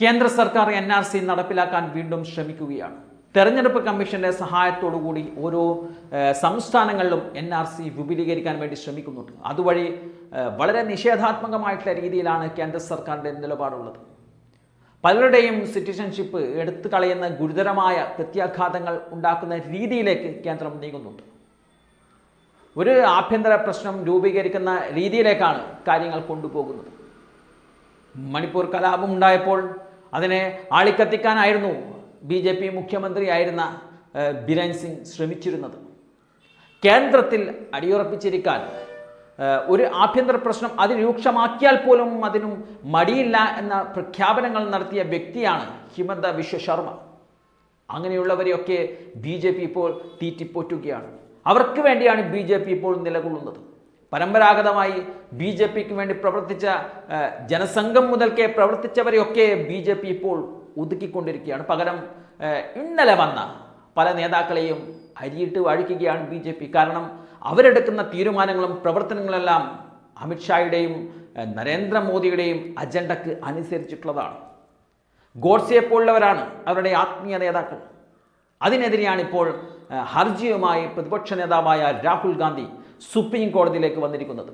കേന്ദ്ര സർക്കാർ N R C നടപ്പിലാക്കാൻ വീണ്ടും ശ്രമിക്കുകയാണ്. തെരഞ്ഞെടുപ്പ് കമ്മീഷന്റെ സഹായത്തോടുകൂടി ഓരോ സംസ്ഥാനങ്ങളിലും എൻ ആർ സി വിപുലീകരിക്കാൻ വേണ്ടി ശ്രമിക്കുന്നുണ്ട്. അതുവഴി വളരെ നിഷേധാത്മകമായിട്ടുള്ള രീതിയിലാണ് കേന്ദ്ര സർക്കാരിന്റെ നിലപാടുള്ളത്. പലരുടെയും സിറ്റിസൺഷിപ്പ് എടുത്തു കളയുന്ന ഗുരുതരമായ പ്രത്യാഘാതങ്ങൾ ഉണ്ടാക്കുന്ന രീതിയിലേക്ക് കേന്ദ്രം നീങ്ങുന്നുണ്ട്. ഒരു ആഭ്യന്തര പ്രശ്നം രൂപീകരിക്കുന്ന രീതിയിലേക്കാണ് കാര്യങ്ങൾ കൊണ്ടുപോകുന്നത്. മണിപ്പൂർ കലാപം ഉണ്ടായപ്പോൾ അതിനെ ആളിക്കത്തിക്കാനായിരുന്നു ബി ജെ പി മുഖ്യമന്ത്രിയായിരുന്ന ബിരൻ സിംഗ് ശ്രമിച്ചിരുന്നത്. കേന്ദ്രത്തിൽ അടിയുറപ്പിച്ചിരിക്കാൻ ഒരു ആഭ്യന്തര പ്രശ്നം അതിരൂക്ഷമാക്കിയാൽ പോലും അതിനും മടിയില്ല എന്ന പ്രഖ്യാപനങ്ങൾ നടത്തിയ വ്യക്തിയാണ് ഹിമന്ത വിശ്വ ശർമ്മ. അങ്ങനെയുള്ളവരെയൊക്കെ ബി ജെ പി ഇപ്പോൾ തീറ്റിപ്പോറ്റുകയാണ്. അവർക്ക് വേണ്ടിയാണ് ബി ജെ പി ഇപ്പോൾ നിലകൊള്ളുന്നത്. പരമ്പരാഗതമായി ബി ജെ പിക്ക് വേണ്ടി പ്രവർത്തിച്ച ജനസംഘം മുതൽക്കേ പ്രവർത്തിച്ചവരെയൊക്കെ ബി ജെ പി ഇപ്പോൾ ഒതുക്കിക്കൊണ്ടിരിക്കുകയാണ്. പകരം ഇന്നലെ വന്ന പല നേതാക്കളെയും അരിയിട്ട് വഴിക്കുകയാണ് ബി ജെ പി. കാരണം അവരെടുക്കുന്ന തീരുമാനങ്ങളും പ്രവർത്തനങ്ങളെല്ലാം അമിത്ഷായുടെയും നരേന്ദ്രമോദിയുടെയും അജണ്ടക്ക് അനുസരിച്ചിട്ടുള്ളതാണ്. ഗോഡ്സെ പോലുള്ളവരാണ് അവരുടെ ആത്മീയ നേതാക്കൾ. അതിനെതിരെയാണ് ഇപ്പോൾ ഹർജിയുമായി പ്രതിപക്ഷ നേതാവായ രാഹുൽ ഗാന്ധി സുപ്രീം കോടതിയിലേക്ക് വന്നിരിക്കുന്നത്.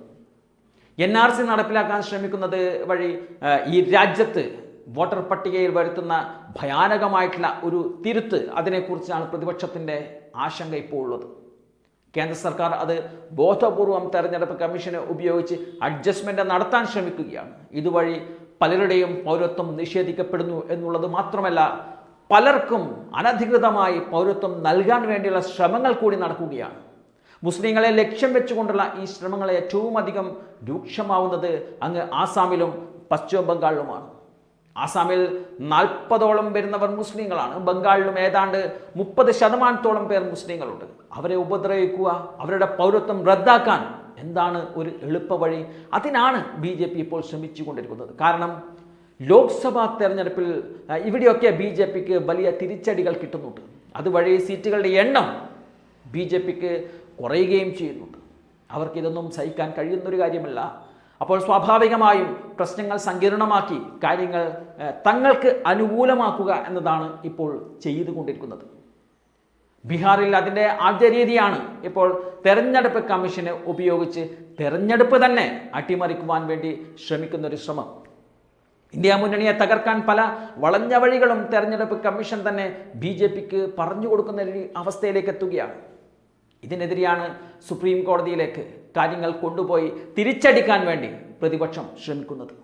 എൻ ആർ സി നടപ്പിലാക്കാൻ ശ്രമിക്കുന്നത് വഴി ഈ രാജ്യത്ത് വോട്ടർ പട്ടികയിൽ വരുത്തുന്ന ഭയാനകമായിട്ടുള്ള ഒരു തിരുത്ത് അതിനെക്കുറിച്ചാണ് പ്രതിപക്ഷത്തിന്റെ ആശങ്ക ഇപ്പോൾ ഉള്ളത്. കേന്ദ്ര സർക്കാർ അത് ബോധപൂർവം തെരഞ്ഞെടുപ്പ് കമ്മീഷനെ ഉപയോഗിച്ച് അഡ്ജസ്റ്റ്മെന്റ് നടത്താൻ ശ്രമിക്കുകയാണ്. ഇതുവഴി പലരുടെയും പൗരത്വം നിഷേധിക്കപ്പെടുന്നു എന്നുള്ളത് മാത്രമല്ല പലർക്കും അനധികൃതമായി പൗരത്വം നൽകാൻ വേണ്ടിയുള്ള ശ്രമങ്ങൾ കൂടി നടക്കുകയാണ്. മുസ്ലിങ്ങളെ ലക്ഷ്യം വെച്ചുകൊണ്ടുള്ള ഈ ശ്രമങ്ങൾ ഏറ്റവും അധികം രൂക്ഷമാവുന്നത് അങ്ങ് ആസാമിലും പശ്ചിമ ബംഗാളിലുമാണ്. ആസാമിൽ നാൽപ്പതോളം വരുന്നവർ മുസ്ലിങ്ങളാണ്. ബംഗാളിലും ഏതാണ്ട് മുപ്പത് ശതമാനത്തോളം പേർ മുസ്ലിങ്ങളുണ്ട്. അവരെ ഉപദ്രവിക്കുക അവരുടെ പൗരത്വം റദ്ദാക്കാൻ എന്താണ് ഒരു എളുപ്പ വഴി? അതിനാണ് ബി ജെ പി ഇപ്പോൾ ശ്രമിച്ചുകൊണ്ടിരിക്കുന്നത്. കാരണം ലോക്സഭാ തെരഞ്ഞെടുപ്പിൽ ഇവിടെയൊക്കെ ബി ജെ പിക്ക് വലിയ തിരിച്ചടികൾ കിട്ടുന്നുണ്ട്. അതുവഴി സീറ്റുകളുടെ എണ്ണം ബി ജെ പിക്ക് കുറയുകയും ചെയ്യുന്നുണ്ട്. അവർക്ക് ഇതൊന്നും സഹിക്കാൻ കഴിയുന്നൊരു കാര്യമല്ല. അപ്പോൾ സ്വാഭാവികമായും പ്രശ്നങ്ങൾ സങ്കീർണമാക്കി കാര്യങ്ങൾ തങ്ങൾക്ക് അനുകൂലമാക്കുക എന്നതാണ് ഇപ്പോൾ ചെയ്തുകൊണ്ടിരിക്കുന്നത്. ബീഹാറിൽ അതിന്റെ ആദ്യ രീതിയാണ് ഇപ്പോൾ തെരഞ്ഞെടുപ്പ് കമ്മീഷനെ ഉപയോഗിച്ച് തെരഞ്ഞെടുപ്പ് തന്നെ അട്ടിമറിക്കുവാൻ വേണ്ടി ശ്രമിക്കുന്ന ഒരു ശ്രമം. ഇന്ത്യ മുന്നണിയെ തകർക്കാൻ പല വളഞ്ഞ വഴികളും തെരഞ്ഞെടുപ്പ് കമ്മീഷൻ തന്നെ ബി ജെ പിക്ക് പറഞ്ഞു കൊടുക്കുന്ന ഒരു അവസ്ഥയിലേക്ക് എത്തുകയാണ്. ഇതിനെതിരെയാണ് സുപ്രീം കോടതിയിലേക്ക് കാര്യങ്ങൾ കൊണ്ടുപോയി തിരിച്ചടിക്കാൻ വേണ്ടി പ്രതിപക്ഷം ശ്രമിക്കുന്നത്.